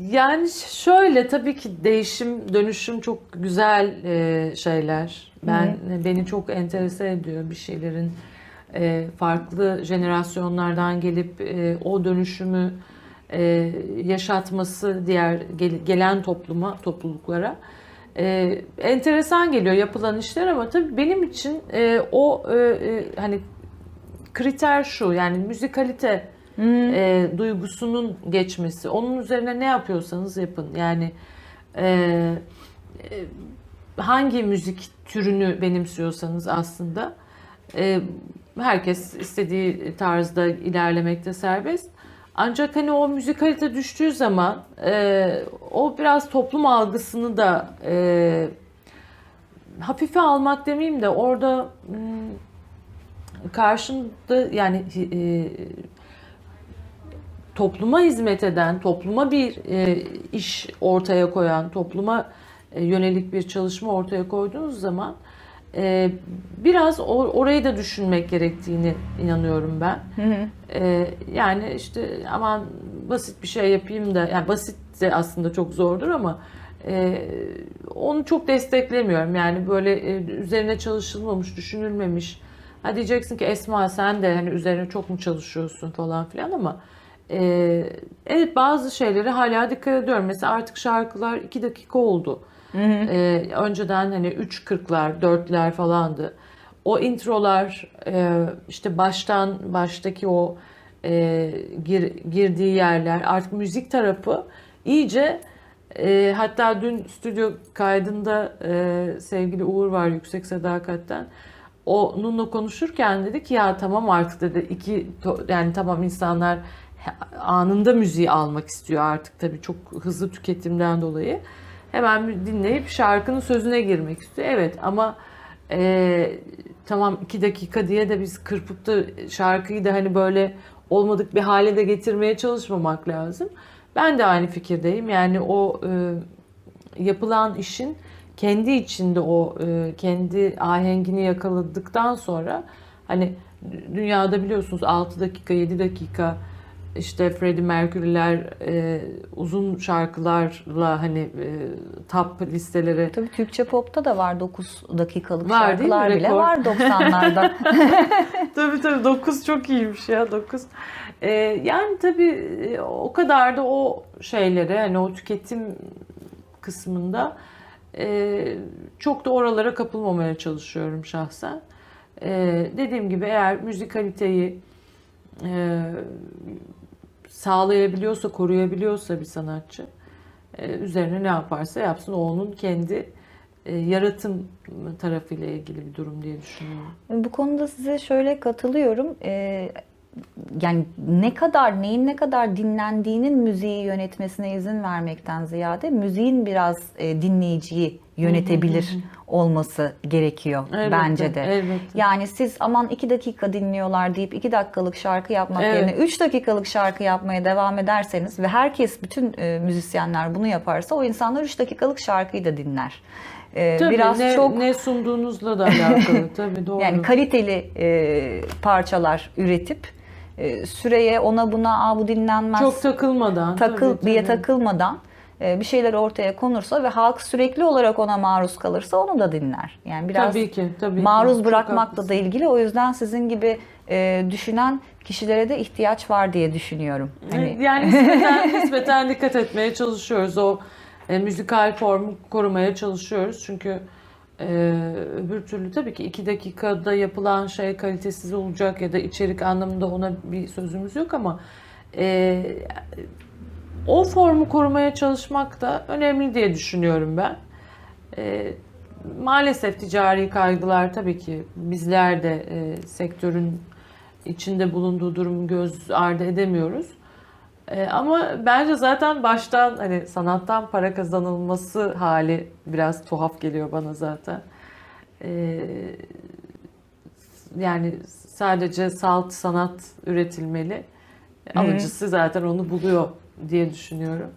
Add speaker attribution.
Speaker 1: Yani şöyle tabii ki değişim, dönüşüm çok güzel e, şeyler. Ben beni çok enterese ediyor bir şeylerin e, farklı jenerasyonlardan gelip e, o dönüşümü e, yaşatması diğer gel- gelen topluma, topluluklara. E, enteresan geliyor yapılan işler ama tabii benim için e, o e, e, hani kriter şu yani müzikalite e, duygusunun geçmesi. Onun üzerine ne yapıyorsanız yapın. Yani e, e, hangi müzik türünü benimsiyorsanız aslında e, herkes istediği tarzda ilerlemekte serbest. Ancak hani o müzikalite düştüğü zaman e, o biraz toplum algısını da e, hafife almak demeyeyim de orada hmm, karşında yani e, topluma hizmet eden, topluma bir e, iş ortaya koyan, topluma e, yönelik bir çalışma ortaya koyduğunuz zaman e, biraz o- orayı da düşünmek gerektiğini inanıyorum ben. E, yani işte aman basit bir şey yapayım da, yani basit de aslında çok zordur ama e, onu çok desteklemiyorum. Yani böyle e, üzerine çalışılmamış, düşünülmemiş. Ha diyeceksin ki Esma sen de hani üzerine çok mu çalışıyorsun falan filan ama e, evet bazı şeyleri hala dikkat ediyorum. Mesela artık şarkılar 2 dakika oldu. E, önceden hani 3.40'lar, 4'ler falandı. O introlar e, işte baştan baştaki o e, gir, girdiği yerler artık müzik tarafı iyice e, hatta dün stüdyo kaydında e, sevgili Uğur var Yüksek Sadakat'ten. Onunla konuşurken dedi ki ya tamam artık dedi iki yani tamam insanlar anında müziği almak istiyor artık tabii çok hızlı tüketimden dolayı. Hemen dinleyip şarkının sözüne girmek istiyor. Evet ama e, tamam iki dakika diye de biz kırpıp da şarkıyı da hani böyle olmadık bir hale de getirmeye çalışmamak lazım. Ben de aynı fikirdeyim. Yani o e, yapılan işin kendi içinde o e, kendi ahengini yakaladıktan sonra hani dünyada biliyorsunuz 6 dakika 7 dakika işte Freddie Mercury'ler e, uzun şarkılarla hani e, top listelere
Speaker 2: Tabii Türkçe popta da var 9 dakikalık
Speaker 1: Var
Speaker 2: şarkılar bile var 90'larda.
Speaker 1: tabii tabii 9 çok iyiymiş ya 9. Ee, yani tabii e, o kadar da o şeylere hani o tüketim kısmında e, çok da oralara kapılmamaya çalışıyorum şahsen. E, dediğim gibi eğer müzikaliteyi e, sağlayabiliyorsa, koruyabiliyorsa bir sanatçı e, üzerine ne yaparsa yapsın o onun kendi e, yaratım tarafıyla ilgili bir durum diye düşünüyorum.
Speaker 2: Bu konuda size şöyle katılıyorum. Ee, yani ne kadar neyin ne kadar dinlendiğinin müziği yönetmesine izin vermekten ziyade müziğin biraz e, dinleyiciyi yönetebilir olması gerekiyor
Speaker 1: Elbette,
Speaker 2: bence de.
Speaker 1: elbette.
Speaker 2: Yani siz aman iki dakika dinliyorlar deyip iki dakikalık şarkı yapmak
Speaker 1: Evet.
Speaker 2: yerine üç dakikalık şarkı yapmaya devam ederseniz ve herkes bütün e, müzisyenler bunu yaparsa o insanlar üç dakikalık şarkıyı da dinler. Ee,
Speaker 1: Tabii
Speaker 2: biraz
Speaker 1: ne,
Speaker 2: çok
Speaker 1: ne sunduğunuzla da alakalı tabii doğru.
Speaker 2: yani kaliteli e, parçalar üretip e, süreye ona buna Aa, bu dinlenmez
Speaker 1: çok takılmadan
Speaker 2: takıl
Speaker 1: tabii,
Speaker 2: diye
Speaker 1: tabii.
Speaker 2: takılmadan e, bir şeyler ortaya konursa ve halk sürekli olarak ona maruz kalırsa onu da dinler. Yani biraz
Speaker 1: Tabii ki tabii ki.
Speaker 2: maruz
Speaker 1: Çok
Speaker 2: bırakmakla da ilgili. O yüzden sizin gibi e, düşünen kişilere de ihtiyaç var diye düşünüyorum. Hani
Speaker 1: Yani nispeten, nispeten dikkat etmeye çalışıyoruz. O e, müzikal formu korumaya çalışıyoruz. Çünkü e, öbür türlü tabii ki iki dakikada yapılan şey kalitesiz olacak ya da içerik anlamında ona bir sözümüz yok ama e, o formu korumaya çalışmak da önemli diye düşünüyorum ben. E, maalesef ticari kaygılar tabii ki bizler de e, sektörün içinde bulunduğu durumu göz ardı edemiyoruz. E, ama bence zaten baştan hani sanattan para kazanılması hali biraz tuhaf geliyor bana zaten. E, yani sadece salt sanat üretilmeli. Alıcısı zaten onu buluyor diye düşünüyorum.